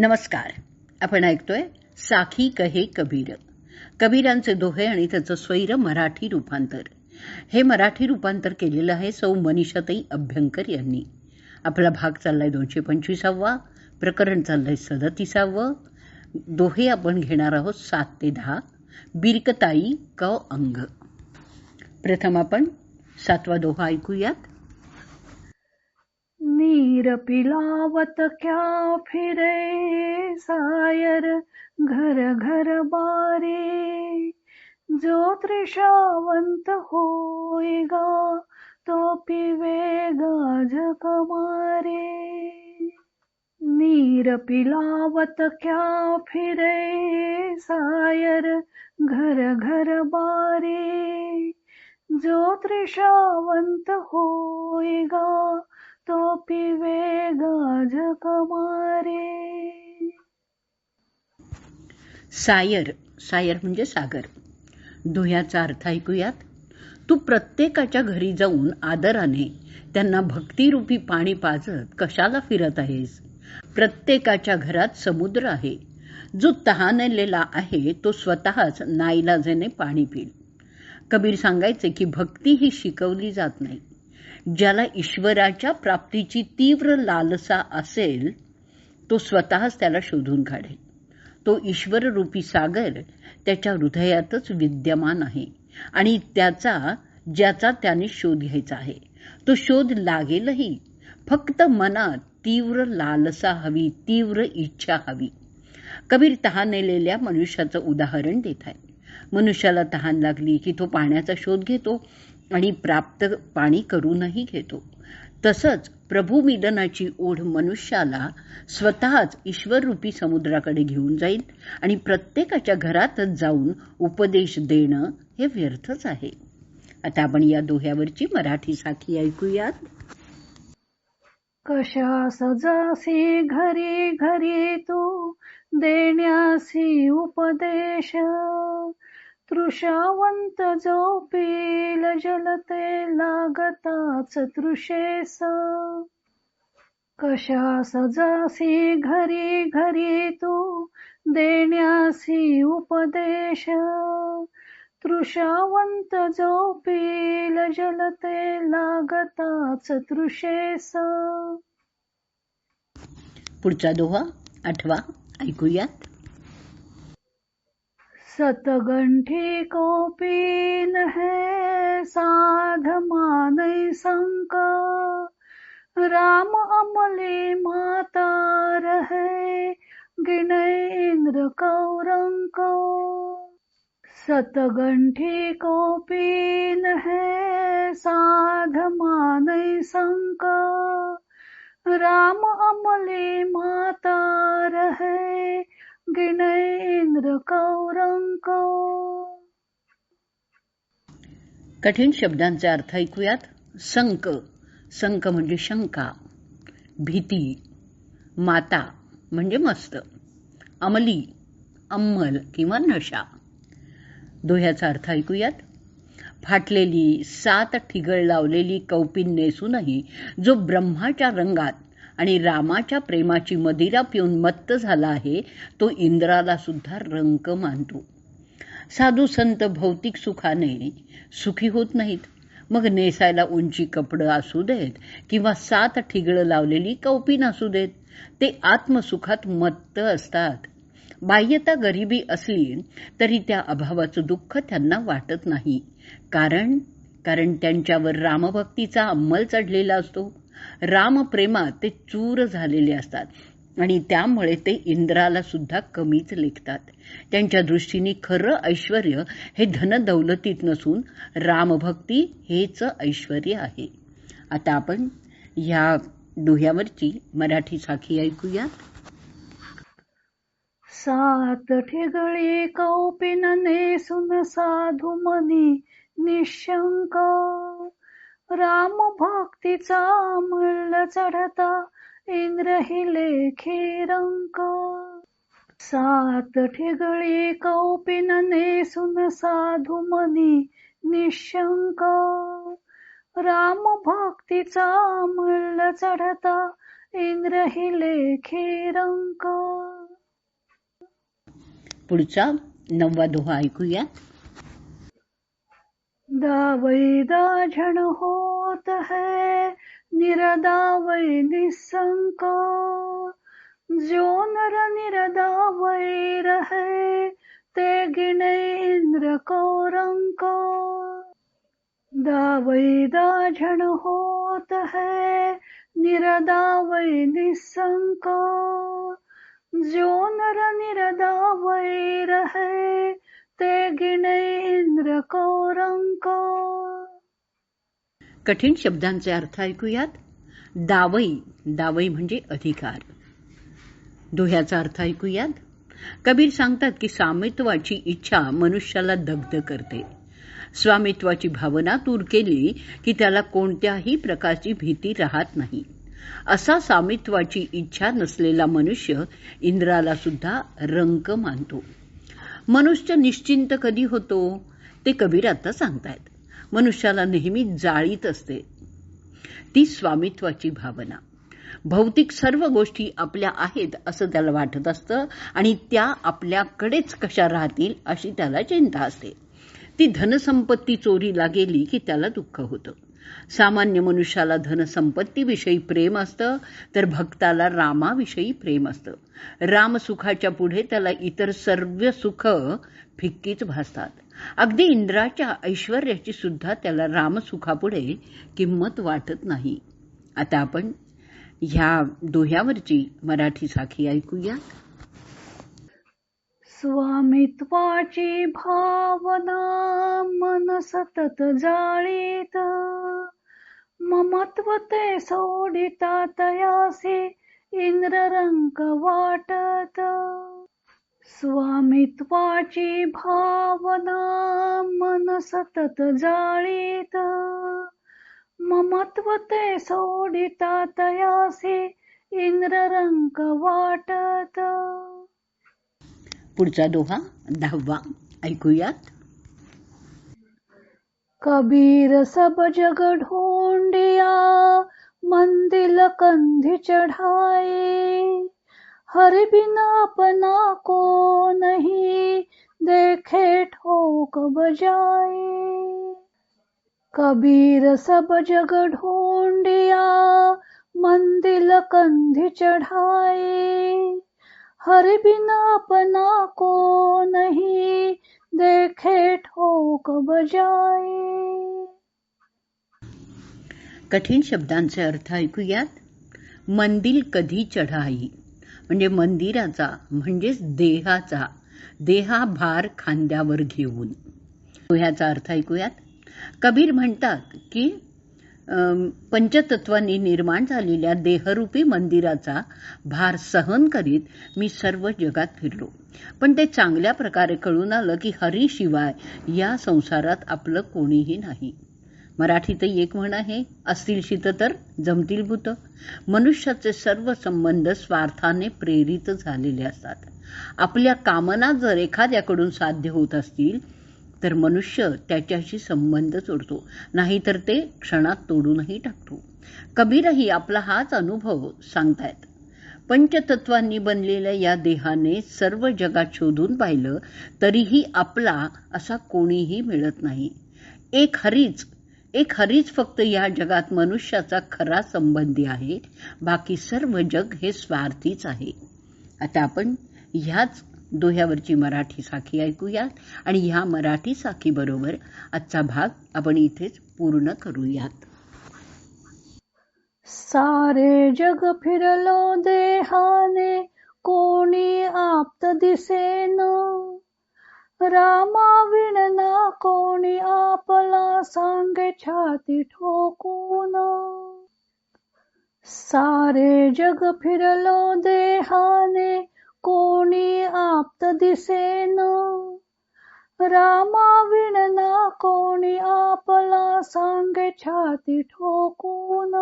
नमस्कार. आपण ऐकतोय साखी कहे कबीर. कबीरांचे दोहे आणि त्याचं स्वैर मराठी रूपांतर. हे मराठी रूपांतर केलेलं आहे सौ मनीषाताई अभ्यंकर यांनी. आपला भाग चाललाय दोनशे पंचवीसावा प्रकरण चाललंय सदतीसावं. दोहे आपण घेणार आहोत सात ते दहा. बिरकताई क अंग. प्रथम आपण सातवा दोहा ऐकूयात. नीर पिलावत क्या फिरे सायर घर घर बारे? जो त्रिशावंत होएगा तो पिवेगा झक मारे। नीर पिलावत क्या फिरे सायर घर घर बारे? जो त्रिशावंत होएगा तो पिवेगा झक सायर सायर म्हणजे सागर. दोह्याचा अर्थ ऐकूयात? तू प्रत्येकाच्या घरी जाऊन आदराने त्यांना भक्तिरूपी पाणी पाजत कशाला फिरत आहेस? प्रत्येकाच्या घरात समुद्र आहे. जो तहानलेला आहे तो स्वतःच नाईलाजेने पाणी पिल. कबीर सांगायचे की भक्ती ही शिकवली जात नाही. ज्याला ईश्वराच्या प्राप्तीची तीव्र लालसा असेल तो स्वतःच त्याला शोधून काढेल. तो ईश्वररूपी सागर त्याच्या हृदयातच विद्यमान आहे आणि त्याचा ज्याचा त्याने शोध घ्यायचा आहे. तो शोध लागेलही. फक्त मनात तीव्र लालसा हवी तीव्र इच्छा हवी. कबीर तहानेलेल्या मनुष्याचं उदाहरण देत आहे. मनुष्याला तहान लागली की तो पाण्याचा शोध घेतो. आणि प्राप्त पाणी करूनही घेतो. तसंच प्रभूमिदनाची ओढ मनुष्याला स्वतःच ईश्वररूपी समुद्राकडे घेऊन जाईल आणि प्रत्येकाच्या घरातच जाऊन उपदेश देणं हे व्यर्थच आहे. आता आपण या दोह्यावरची मराठी साखी ऐकूयात. कशा सजासी घरी घरी तू देण्यासी उपदेश? तृषावंत जो पील जलते लागताच तृषेस. कशा सजासी घरी घरी तू देण्यासी उपदेश. तृषावंत जो पील जलते लागताच तृषेस. पुढचा दोहा आठवा ऐकूयात. सतगंठी को पीन है साध मानय संक। राम अमले माता रहे गिनय इंद्र कौरंक। सतगंठी को पीन है साध मानय संक। राम अमले माता रहे गिनय कौरंक। कठीण शब्दांचा अर्थ ऐकूयात. संक. संक म्हणजे शंका. भीती. माता म्हणजे मस्त. अमली. अंमल किंवा नशा. दोह्याचा अर्थ ऐकूयात. फाटलेली सात ठिगळ लावलेली कौपिन नेसूनही जो ब्रह्माच्या रंगात आणि रामाच्या प्रेमाची मदिरा पिऊन मत्त झाला आहे तो इंद्राला सुद्धा रंक मानतो. साधू संत भौतिक सुखाने सुखी होत नाहीत. मग नेसायला उंची कपडं असू देत किंवा सात ठिगळं लावलेली कौपीन असू देत ते आत्मसुखात मत्त असतात. बाह्यता गरिबी असली तरी त्या अभावाचं दुःख त्यांना वाटत नाही. कारण कारण त्यांच्यावर रामभक्तीचा अंमल चढलेला असतो. रामप्रेमात ते चूर झालेले असतात. आणि त्यामुळे ते इंद्राला सुद्धा कमीच लेखतात. त्यांच्या दृष्टीने खरं ऐश्वर हे धनदौलतीत नसून रामभक्ती हेच ऐश्वर आहे. आता आपण ह्या डोह्यावरची मराठी साखी ऐकूयात. सात ठिगळी कौपिन नेसून साधू मनी निशंक राम भक्तीचा मल्ल चढता इंद्र हि लेखी रंक सात ठिगळी कौपिन नेसून साधू मनी निशंक. राम भक्तीचा मल्ल चढता इंद्र हि लेखी रंक पुढचा नववा दोहा ऐकूया. दावई दाझण होत है निरदावै निसंक जो नर निरदावै रहे ते गिणे इंद्र कौरंक दावई दाझण होत है निरदावै निसंक जो नर निरदावै रहे ते गिणेंद्र कोरंक. कठीण शब्दांचे अर्थ ऐकूयात. दावई दावई म्हणजे अधिकार. दोह्याचा अर्थ ऐकूयात. कबीर सांगतात की सामित्वाची इच्छा मनुष्याला दग्ध करते. स्वामित्वाची भावना दूर केली की त्याला कोणत्याही प्रकारची भीती राहत नाही. असा सामित्वाची इच्छा नसलेला मनुष्य इंद्राला सुद्धा रंक मानतो. मनुष्य निश्चिंत कधी होतो ते कबीर आता सांगतायत. मनुष्याला नेहमी जाळीत असते. ती स्वामित्वाची भावना. भौतिक सर्व गोष्टी आपल्या आहेत असं त्याला वाटत असतं आणि त्या आपल्याकडेच कशा राहतील अशी त्याला चिंता असते. ती धनसंपत्ती चोरीला गेली की त्याला दुःख होतं. सामान्य मनुष्याला धनसंपत्तीविषयी प्रेम असतं तर भक्ताला रामाविषयी प्रेम असतं. रामसुखाच्या पुढे त्याला इतर सर्व सुख फिक्कीच भासतात. अगदी इंद्राच्या ऐश्वर्याची सुद्धा त्याला रामसुखापुढे किंमत वाटत नाही. आता आपण ह्या दोह्यावरची मराठी साखी ऐकूया स्वामित्वाची भावना मन सतत जाळीत. ममत्व ते सोडिता तयासे इंद्ररंक वाटत. स्वामित्वाची भावना मन सतत जाळीत. ममत्व ते सोडिता तयासे इंद्ररंक वाटत. पुढचा दोहा, दहावा. ऐकूयात. कबीर सब जग ढूंढिया मंदिल कंधी चढ़ाए. हर बिना अपना को नहीं, देखे ठोक बजाए. कबीर सब जग ढूंढिया मंदिल कंधी चढ़ाए. हरि बिन अपना को नहीं देखे ठोक बजाए। कठीण शब्दांचे अर्थ ऐकूयात. मंदिर कधी चढाई? म्हणजे मंदिराचा म्हणजेच देहाचा. देहा भार खांद्यावर घेऊन. ह्याचा अर्थ ऐकूयात. कबीर म्हणतात की पंचतत्वांनी निर्माण झालेल्या देहरूपी मंदिराचा भार सहन करीत मी सर्व जगात फिरलो. पण ते चांगल्या प्रकारे कळून आलं की हरीशिवाय या संसारात आपलं कोणीही नाही. मराठीतही एक म्हण आहे असतील शित तर जमतील भूत. मनुष्याचे सर्व संबंध स्वार्थाने प्रेरित झालेले असतात. आपल्या कामना जर एखाद्याकडून साध्य होत असतील तर मनुष्य त्याच्याशी संबंध जोडतो नाहीतर ते क्षणात तोडूनही टाकतो. कबीरही आपला हाच अनुभव सांगतायत. पंचतत्वांनी बनलेल्या या देहाने सर्व जगात शोधून पाहिलं तरीही आपला असा कोणीही मिळत नाही. एक हरीच एक हरीच फक्त या जगात मनुष्याचा खरा संबंधी आहे बाकी सर्व जग हे स्वार्थीच आहे. आता आपण ह्याच दोह्यावरची मराठी साखी ऐकूयात. आणि ह्या मराठी साखीबरोबर आजचा भाग आपण इथेच पूर्ण करूयात. सारे जग फिरलो देहाने कोणी आप्त दिसेन. रामा विणना कोणी आपला सांगे छाती ठोकून. सारे जग फिरलो देहाने कोणी आप्त दिसेन? रामा विणना कोणी आपला सांगे छाती ठोकून?